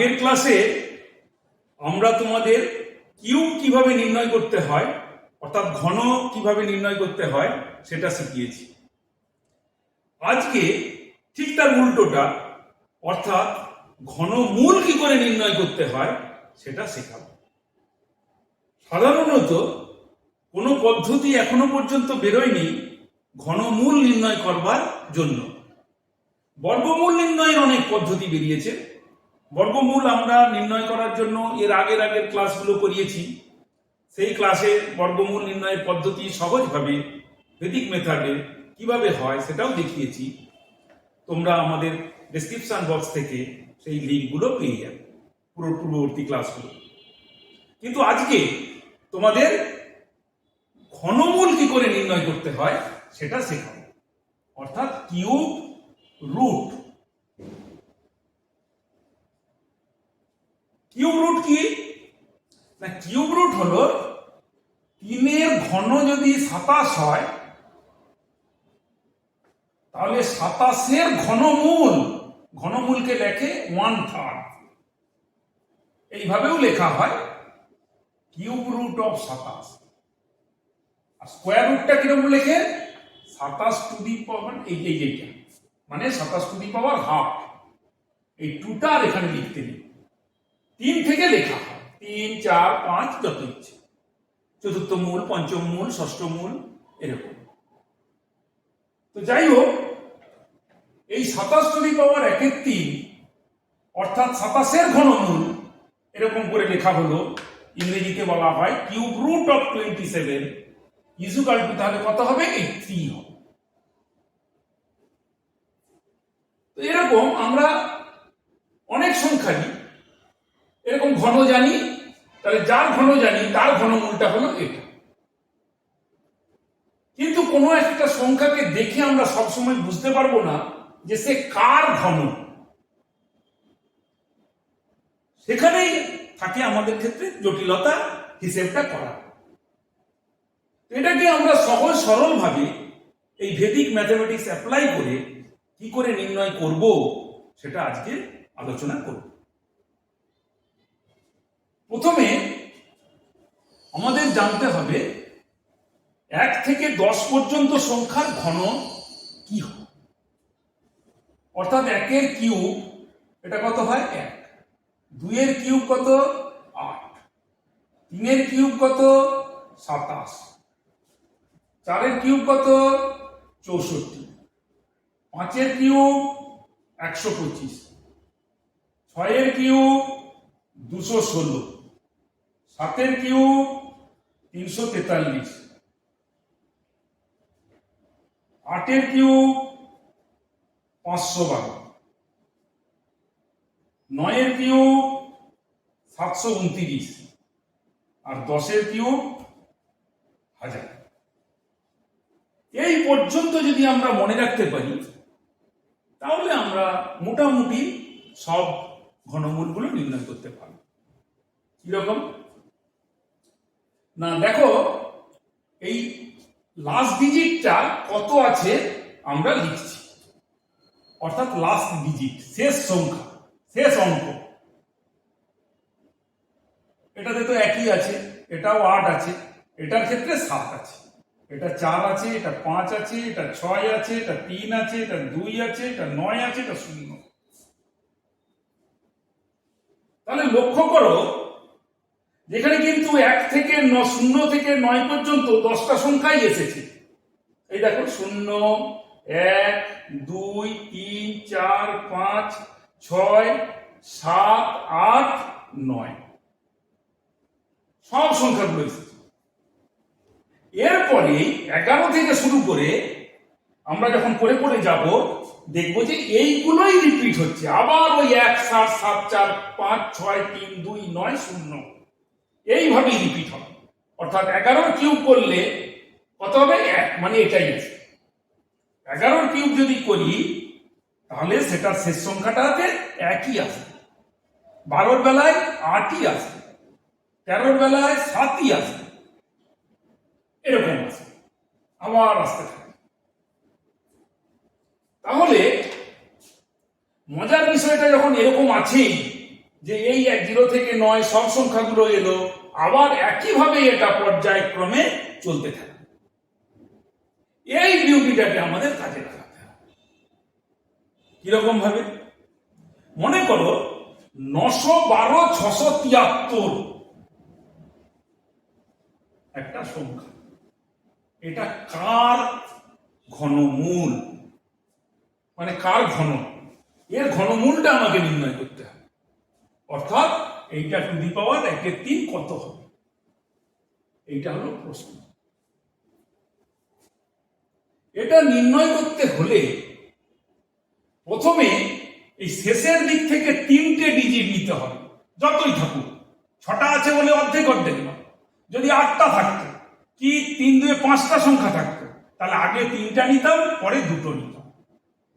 আগের ক্লাসে আমরা তোমাদের কিউ কীভাবে নির্ণয় করতে হয়, অর্থাৎ ঘন কীভাবে নির্ণয় করতে হয়, সেটা শিখিয়েছি। আজকে ঠিক তার উল্টোটা, অর্থাৎ ঘন মূল কি করে নির্ণয় করতে হয়, সেটা শেখাবো। সাধারণত কোনো পদ্ধতি এখনও পর্যন্ত বেরোয়নি ঘনমূল নির্ণয় করবার জন্য। বর্গমূল নির্ণয়ের অনেক পদ্ধতি বেরিয়েছে। বর্গমূল আমরা নির্ণয় করার জন্য এর আগের আগের ক্লাসগুলো করিয়েছি। সেই ক্লাসে বর্গমূল নির্ণয়ের পদ্ধতি সহজভাবে ভেদিক মেথডে কীভাবে হয় সেটাও দেখিয়েছি। তোমরা আমাদের ডেসক্রিপশন বক্স থেকে সেই লিঙ্কগুলো পেয়ে যাবে পুরো পূর্ববর্তী ক্লাসগুলো। কিন্তু আজকে তোমাদের ঘনমূল কি করে নির্ণয় করতে হয় সেটা শেখাবো। অর্থাৎ কিউব রুট কিউব রুট কি? না, কিউব রুট হলো তিনের ঘন যদি সাতাশ হয়, তাহলে সাতাশের ঘনমূল, ঘনমূলকে লেখে ওয়ান থার্ড এইভাবেও লেখা হয়, কিউব রুট অফ সাতাশ। আর স্কোয়ার রুটটা কীরকম লেখে? সাতাশ টু দি পাওয়ার, এই এই, এইটা। মানে সাতাশ টু দি পাওয়ার হাফ। এই টুটা আর এখানে লিখতে নেই। তিন থেকে লেখা হয়। তিন, চার, পাঁচ, যত ইচ্ছে। চতুর্থ মূল, পঞ্চম মূল, ষষ্ঠ মূল, এরকম। তো যাই হোক, এই সাতাশ টু দি পাওয়ার একের তিন, অর্থাৎ সাতাশের ঘনমূল, এরকম করে লেখা হলো, ইংরেজিতে বলা হয় cube root of twenty seven is equal to তাহলে কত হবে? এই থ্রি হবে। তো এরকম আমরা অনেক সংখ্যারই এরকম ঘন জানি, তাহলে যার ঘন জানি, তার ঘনমূলটা হলো এটা। কিন্তু কোনো একটা সংখ্যাকে দেখে আমরা সবসময় বুঝতে পারব না যে সে কার ঘন। সেখানেই থাকে আমাদের ক্ষেত্রে জটিলতা হিসেবটা করা। এটাকে আমরা সহজ সরল ভাবে এই ভেদিক ম্যাথমেটিক্স অ্যাপ্লাই করে কি করে নির্ণয় করব সেটা আজকে আলোচনা করব। প্রথমে আমাদের জানতে হবে এক থেকে দশ পর্যন্ত সংখ্যার ঘন কি হয় অর্থাৎ একের কিউব, এটা কত হয়? এক। দুইয়ের কিউব কত? আট। তিনের কিউব কত? সাতাশ। চারের কিউব কত? চৌষট্টি। পাঁচের কিউব একশো পঁচিশ। ছয়ের কিউব দুশো ষোলো। সাতের কিউব তিনশো তেতাল্লিশ। আটের কিউব পাঁচশো বারো। নয়ের কিউব সাতশো উনত্রিশ। আর দশের কিউব হাজার। এই পর্যন্ত যদি আমরা মনে রাখতে পারি, তাহলে আমরা মোটামুটি সব ঘনমূলগুলো নির্ণয় করতে পারব। কীরকম? না, দেখো, এই লাস্ট ডিজিটটা কত আছে আমরা লিখছি। অর্থাৎ লাস্ট ডিজিট শেষ সংখ্যা, শেষ অঙ্ক। এটাতে তো একই আছে, এটাও আট আছে, এটার ক্ষেত্রে সাত আছে। এটা চার আছে, এটা পাঁচ আছে, এটা ছয় আছে, এটা তিন আছে, এটা দুই আছে, এটা নয় আছে, এটা শূন্য। তাহলে লক্ষ্য করো যেখানে কিন্তু এক থেকে ন, শূন্য থেকে নয় পর্যন্ত দশটা সংখ্যাই এসেছে। এই দেখো, শূন্য, এক, দুই, তিন, চার, পাঁচ, ছয়, সাত, আট, নয়। সব সংখ্যাগুলো এসেছে। এরপরে এগারো থেকে শুরু করে আমরা যখন করে করে যাব, দেখব যে এইগুলোই রিপিট হচ্ছে। আবার ওই এক, সাত সাত, চার, পাঁচ, ছয়, তিন, দুই, নয়, শূন্য। এইভাবেই রিপিট হবে। অর্থাৎ এগারো কিউব করলে কত হবে? এক। মানে এটাই আছে। এগারোর কিউব যদি করি, তাহলে সেটার শেষ সংখ্যাটাতে একই আসবে বারোর বেলায় আটই আসবে তেরোর বেলায় সাতই আসবে এরকম আছে। আবার আসতে থাকে। তাহলে মজার বিষয়টা যখন এরকম আছেই যে এই এক জিরো থেকে নয় সব সংখ্যাগুলো এলো, আবার একইভাবে এটা পর্যায়ক্রমে চলতে থাকে। এই ডিউটিটাকে আমাদের কাজে লাগাতে হবে। কীরকম ভাবে মনে করো, নশো বারো ছশো তিয়াত্তর একটা সংখ্যা। এটা কার ঘনমূল? মানে কার ঘন এর ঘনমূলটা আমাকে নির্ণয় করতে হবে। অর্থাৎ এইটা টু দি পাওয়ার একের তিন, কত হবে? এইটা হলো প্রশ্ন। এটা নির্ণয় করতে হলে প্রথমে এই শেষের দিক থেকে তিনটে ডিজিট নিতে হবে। যতই থাকুক, ছটা আছে বলে অর্ধেক অর্ধেক নয়। যদি আটটা থাকতো, কি তিন দুয়ে পাঁচটা সংখ্যা থাকতো, তাহলে আগে তিনটা নিতাম, পরে দুটো নিতাম।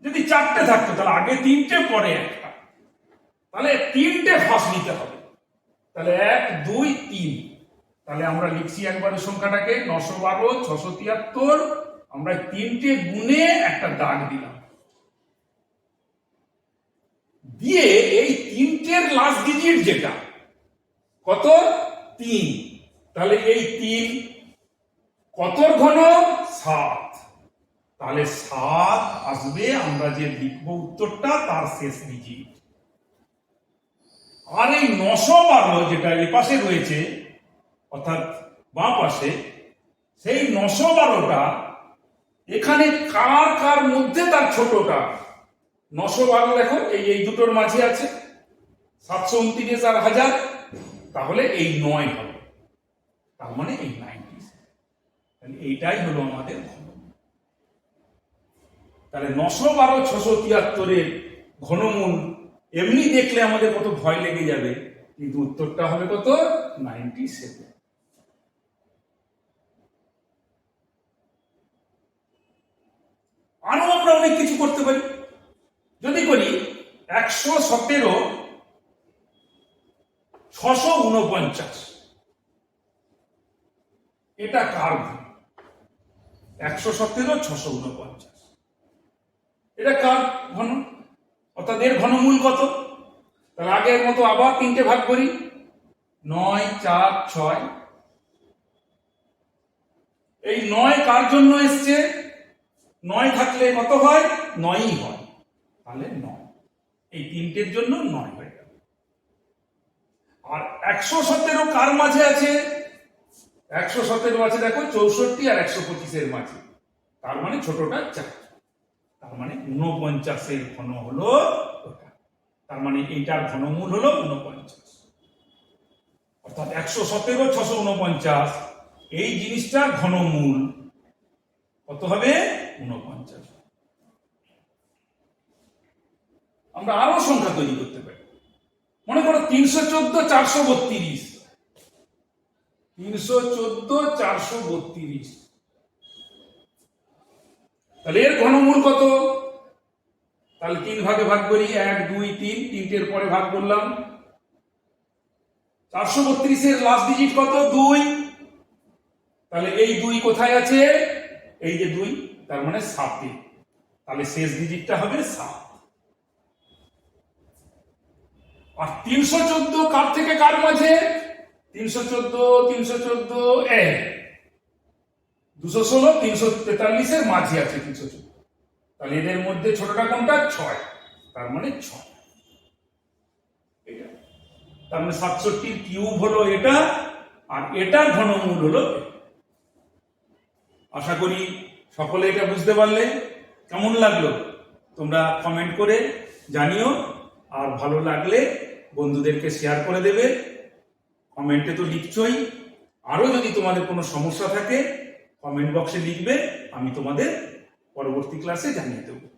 যদি চারটে থাকতো, তাহলে আগে তিনটে, পরে একটা তাহলে তিনটে ফাঁস নিতে হবে। তাহলে এক, দুই, তিন। তাহলে আমরা লিখছি একবারে সংখ্যাটাকে, নশো বারো, ছশো তিয়াত্তর। আমরা তিনটে গুণে একটা দাগ দিলাম। দিয়ে এই তিনটের লাস্ট ডিজিট যেটা, কত? তিন। তাহলে এই তিন কতর ঘন? সাত। তাহলে সাত আসবে, আমরা যে লিখব উত্তরটা, তার শেষ ডিজিট আর এই নশো বারো যেটা এ পাশে রয়েছে, অর্থাৎ বাঁ পাশে, সেই নশো বারোটা এখানে কার কার মধ্যে তার ছোটটা? নশো বারো দেখো, এই এই দুটোর মাঝে আছে। সাতশো উনত্রিশ আর হাজার, তাহলে এই নয় হবে। তার মানে এই নাইনটি এইটাই হলো আমাদের তাহলে নশো বারো ছশো তিয়াত্তরের ঘনমূল এমনি দেখলে আমাদের কত ভয় লেগে যাবে, কিন্তু উত্তরটা হবে কত? নাইনটি সেভেন আরও আমরা অনেক কিছু করতে পারি। যদি করি একশো সতেরো, ছশো উনপঞ্চাশ। এটা কার ঘন একশো সতেরো, ছশো উনপঞ্চাশ। এটা কার ঘন অর্থাৎ এর ঘনমূল কত? তাহলে আগের মতো আবার তিনটে ভাগ করি। নয়, চার, ছয়। এই নয় কার জন্য এসছে? নয় থাকলে কত হয়? নয়ই হয়। তাহলে নয়। এই তিনটের জন্য নয় হয়ে গেল। আর একশো সতেরো কার মাঝে আছে? একশো সতেরো আছে দেখো, চৌষট্টি আর একশো পঁচিশের মাঝে। তার মানে ছোটটা চার মানে ঊনপঞ্চাশের ঘন হলো তার মানে এইটার ঘনমূল হলো ঊনপঞ্চাশ। অর্থাৎ একশো সতেরো, ছশো উনপঞ্চাশ এই জিনিসটার ঘনমূল কত হবে? ঊনপঞ্চাশ। আমরা আরও সংখ্যা তৈরি করতে পারি। মনে করো তিনশো চোদ্দ, চারশো বত্রিশ। তিনশো চোদ্দ, চারশো বত্রিশ। তাহলে এর ঘনমূল কত? তাহলে তিন ভাগে ভাগ করি, এক, দুই, তিন, তিনটের পরে ভাগ করলাম। চারশো বত্রিশের লাস্ট ডিজিট কত? দুই। তাহলে এই দুই কোথায় আছে? এই যে দুই, তার মানে সাতে তাহলে শেষ ডিজিটটা হবে সাত। আর তিনশো চোদ্দ কার থেকে কার মাঝে? তিনশো চোদ্দ তিনশো চোদ্দ, এক। দুশো ষোলো, তিনশো তেতাল্লিশের মাঝে আছে তিনশো চোদ্দ। তাহলে এদের মধ্যে ছোটটা কোনটা? ছয়। তার মানে ছয়। এটা। তার মানে সাতষট্টির কিউব হলো এটা, আর এটার ঘনমূল হলো আশা করি সকলে এটা বুঝতে পারলে। কেমন লাগল? তোমরা কমেন্ট করে জানিও। আর ভালো লাগলে বন্ধুদেরকে শেয়ার করে দেবে। কমেন্টে তো লিখছই। আরও যদি তোমাদের কোনো সমস্যা থাকে কমেন্ট বক্সে লিখবে আমি তোমাদের পরবর্তী ক্লাসে জানিয়ে দেবো।